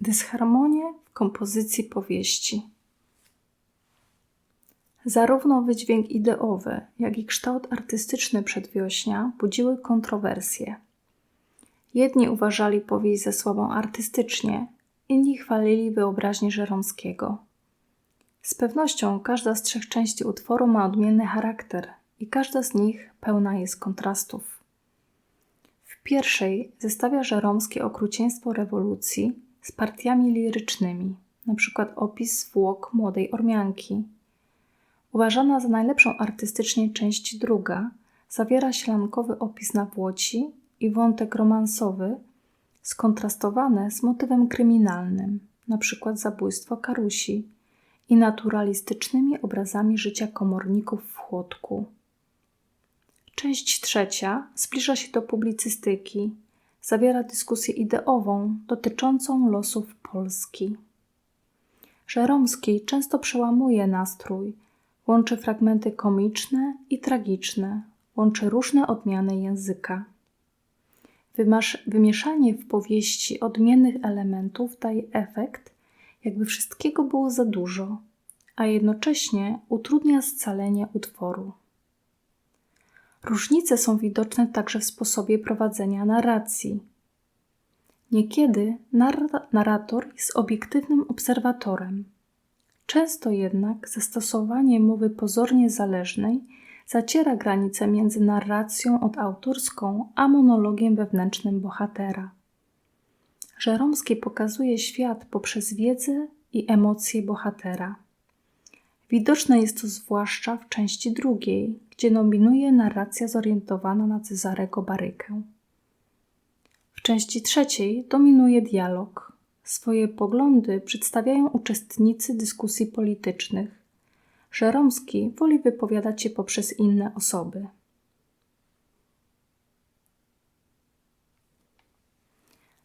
Dysharmonie w kompozycji powieści. Zarówno wydźwięk ideowy, jak i kształt artystyczny przedwiośnia budziły kontrowersje. Jedni uważali powieść za słabą artystycznie, inni chwalili wyobraźnię Żeromskiego. Z pewnością każda z trzech części utworu ma odmienny charakter i każda z nich pełna jest kontrastów. W pierwszej zestawia Żeromskie okrucieństwo rewolucji z partiami lirycznymi, np. opis zwłok młodej Ormianki. Uważana za najlepszą artystycznie część druga zawiera ślankowy opis na płoci i wątek romansowy skontrastowane z motywem kryminalnym, np. zabójstwo Karusi i naturalistycznymi obrazami życia komorników w chłodku. Część trzecia zbliża się do publicystyki, zawiera dyskusję ideową dotyczącą losów Polski. Żeromski często przełamuje nastrój, łączy fragmenty komiczne i tragiczne, łączy różne odmiany języka. Wymieszanie w powieści odmiennych elementów daje efekt, jakby wszystkiego było za dużo, a jednocześnie utrudnia scalenie utworu. Różnice są widoczne także w sposobie prowadzenia narracji. Niekiedy narrator jest obiektywnym obserwatorem. Często jednak zastosowanie mowy pozornie zależnej zaciera granice między narracją odautorską a monologiem wewnętrznym bohatera. Żeromski pokazuje świat poprzez wiedzę i emocje bohatera. Widoczne jest to zwłaszcza w części drugiej, gdzie nominuje narracja zorientowana na Cezarego Barykę. W części trzeciej dominuje dialog. Swoje poglądy przedstawiają uczestnicy dyskusji politycznych. Żeromski woli wypowiadać się poprzez inne osoby.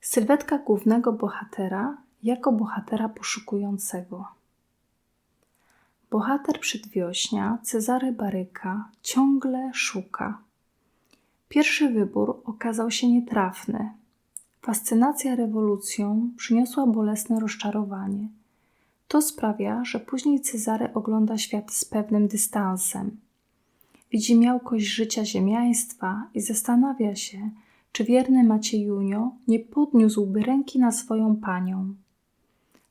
Sylwetka głównego bohatera jako bohatera poszukującego. Bohater przedwiośnia, Cezary Baryka, ciągle szuka. Pierwszy wybór okazał się nietrafny. Fascynacja rewolucją przyniosła bolesne rozczarowanie. To sprawia, że później Cezary ogląda świat z pewnym dystansem. Widzi miałkość życia ziemiaństwa i zastanawia się, czy wierny Maciejunio nie podniósłby ręki na swoją panią.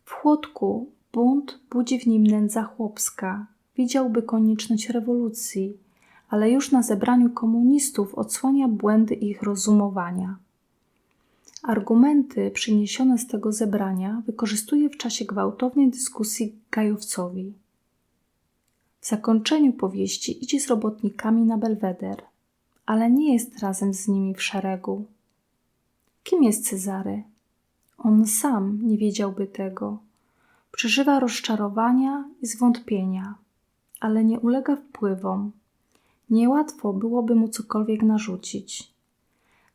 W chłodku Bunt budzi w nim nędza chłopska. Widziałby konieczność rewolucji, ale już na zebraniu komunistów odsłania błędy ich rozumowania. Argumenty przyniesione z tego zebrania wykorzystuje w czasie gwałtownej dyskusji Gajowcowi. W zakończeniu powieści idzie z robotnikami na Belweder, ale nie jest razem z nimi w szeregu. Kim jest Cezary? On sam nie wiedziałby tego Przeżywa rozczarowania i zwątpienia, ale nie ulega wpływom. Niełatwo byłoby mu cokolwiek narzucić.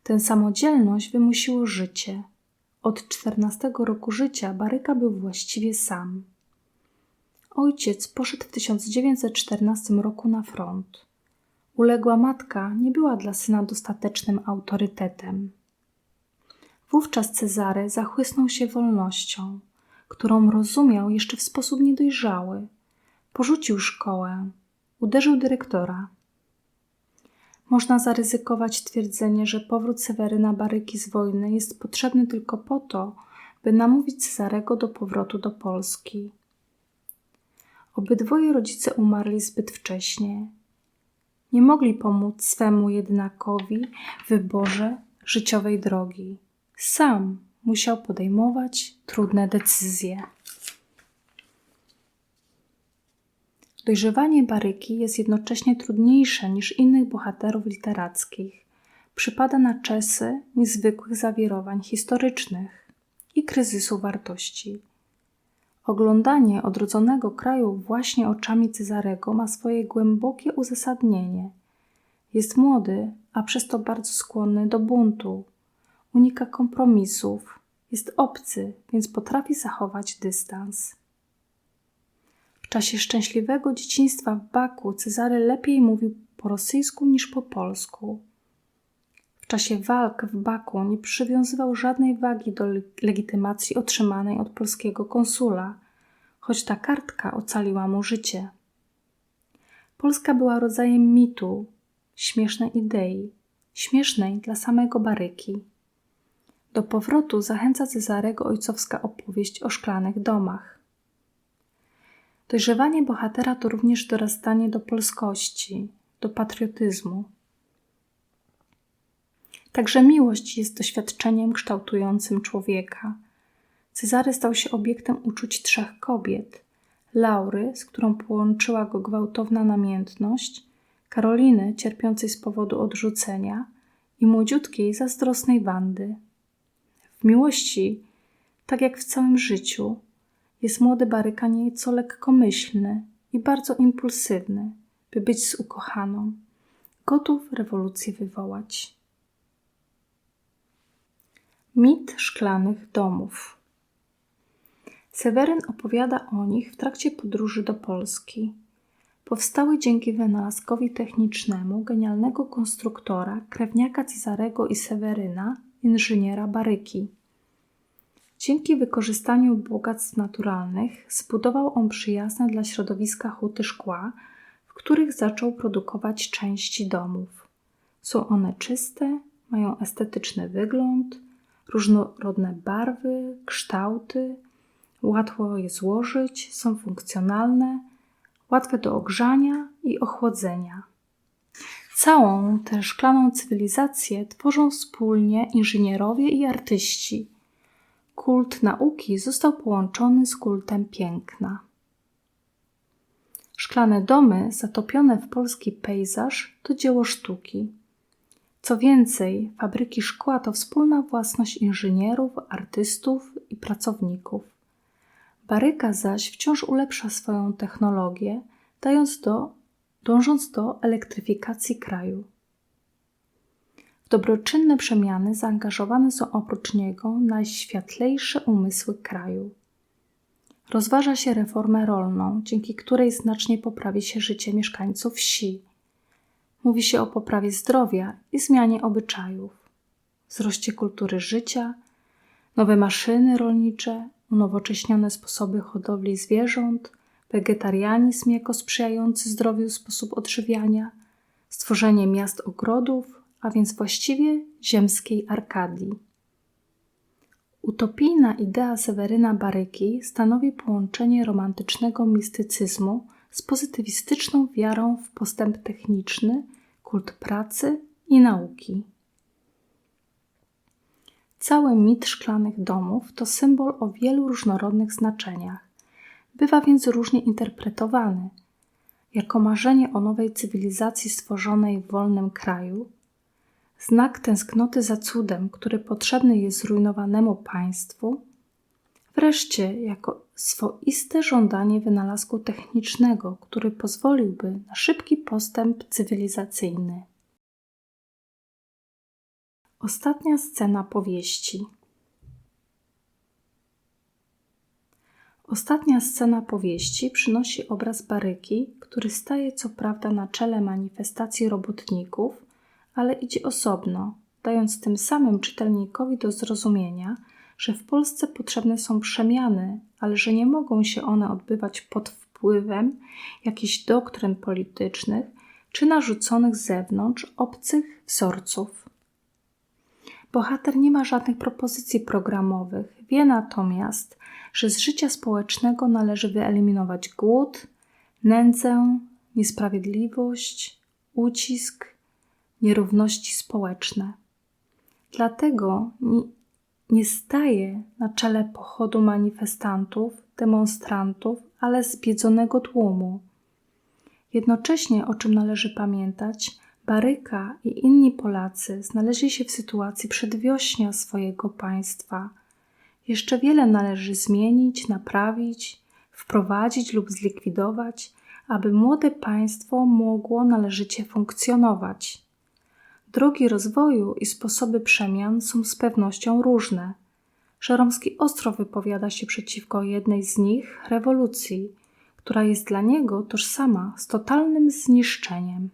Tę samodzielność wymusiło życie. Od czternastego roku życia Baryka był właściwie sam. Ojciec poszedł w 1914 roku na front. Uległa matka nie była dla syna dostatecznym autorytetem. Wówczas Cezary zachłysnął się wolnością którą rozumiał jeszcze w sposób niedojrzały. Porzucił szkołę, uderzył dyrektora. Można zaryzykować twierdzenie, że powrót Seweryna Baryki z wojny jest potrzebny tylko po to, by namówić Cezarego do powrotu do Polski. Obydwoje rodzice umarli zbyt wcześnie. Nie mogli pomóc swemu jednakowi w wyborze życiowej drogi. Sam musiał podejmować trudne decyzje. Dojrzewanie Baryki jest jednocześnie trudniejsze niż innych bohaterów literackich. Przypada na czasy niezwykłych zawirowań historycznych i kryzysu wartości. Oglądanie odrodzonego kraju właśnie oczami Cezarego ma swoje głębokie uzasadnienie. Jest młody, a przez to bardzo skłonny do buntu, unika kompromisów, jest obcy, więc potrafi zachować dystans. W czasie szczęśliwego dzieciństwa w Baku Cezary lepiej mówił po rosyjsku niż po polsku. W czasie walk w Baku nie przywiązywał żadnej wagi do legitymacji otrzymanej od polskiego konsula, choć ta kartka ocaliła mu życie. Polska była rodzajem mitu, śmiesznej idei, śmiesznej dla samego Baryki. Do powrotu zachęca Cezarego ojcowska opowieść o szklanych domach. Dojrzewanie bohatera to również dorastanie do polskości, do patriotyzmu. Także miłość jest doświadczeniem kształtującym człowieka. Cezary stał się obiektem uczuć trzech kobiet: Laury, z którą połączyła go gwałtowna namiętność, Karoliny, cierpiącej z powodu odrzucenia, i młodziutkiej, zazdrosnej Wandy. W miłości, tak jak w całym życiu, jest młody Baryka nieco lekkomyślny i bardzo impulsywny, by być z ukochaną, gotów rewolucję wywołać. Mit szklanych domów. Seweryn opowiada o nich w trakcie podróży do Polski. Powstały dzięki wynalazkowi technicznemu genialnego konstruktora, krewniaka Cezarego i Seweryna, inżyniera Baryki. Dzięki wykorzystaniu bogactw naturalnych zbudował on przyjazne dla środowiska huty szkła, w których zaczął produkować części domów. Są one czyste, mają estetyczny wygląd, różnorodne barwy, kształty, łatwo je złożyć, są funkcjonalne, łatwe do ogrzania i ochłodzenia. Całą tę szklaną cywilizację tworzą wspólnie inżynierowie i artyści. Kult nauki został połączony z kultem piękna. Szklane domy zatopione w polski pejzaż to dzieło sztuki. Co więcej, fabryki szkła to wspólna własność inżynierów, artystów i pracowników. Baryka zaś wciąż ulepsza swoją technologię, dając do, dążąc do elektryfikacji kraju. W dobroczynne przemiany zaangażowane są oprócz niego najświatlejsze umysły kraju. Rozważa się reformę rolną, dzięki której znacznie poprawi się życie mieszkańców wsi Mówi się o poprawie zdrowia i zmianie obyczajów, wzroście kultury życia, nowe maszyny rolnicze, unowocześnione sposoby hodowli zwierząt, wegetarianizm jako sprzyjający zdrowiu sposób odżywiania, stworzenie miast ogrodów, a więc właściwie ziemskiej Arkadii. Utopijna idea Seweryna Baryki stanowi połączenie romantycznego mistycyzmu z pozytywistyczną wiarą w postęp techniczny kult pracy i nauki. Cały mit szklanych domów to symbol o wielu różnorodnych znaczeniach. Bywa więc różnie interpretowany jako marzenie o nowej cywilizacji stworzonej w wolnym kraju, znak tęsknoty za cudem, który potrzebny jest zrujnowanemu państwu, wreszcie jako swoiste żądanie wynalazku technicznego, który pozwoliłby na szybki postęp cywilizacyjny. Ostatnia scena powieści. Ostatnia scena powieści przynosi obraz Baryki, który staje co prawda na czele manifestacji robotników, ale idzie osobno, dając tym samym czytelnikowi do zrozumienia, że w Polsce potrzebne są przemiany, ale że nie mogą się one odbywać pod wpływem jakichś doktryn politycznych czy narzuconych z zewnątrz obcych wzorców. Bohater nie ma żadnych propozycji programowych, wie natomiast, że z życia społecznego należy wyeliminować głód, nędzę, niesprawiedliwość, ucisk, nierówności społeczne. Dlatego nie staje na czele pochodu manifestantów, demonstrantów, ale zbiedzonego tłumu. Jednocześnie, o czym należy pamiętać, Baryka i inni Polacy znaleźli się w sytuacji przedwiośnia swojego państwa. Jeszcze wiele należy zmienić, naprawić, wprowadzić lub zlikwidować, aby młode państwo mogło należycie funkcjonować. Drogi rozwoju i sposoby przemian są z pewnością różne. Żeromski ostro wypowiada się przeciwko jednej z nich rewolucji, która jest dla niego tożsama z totalnym zniszczeniem.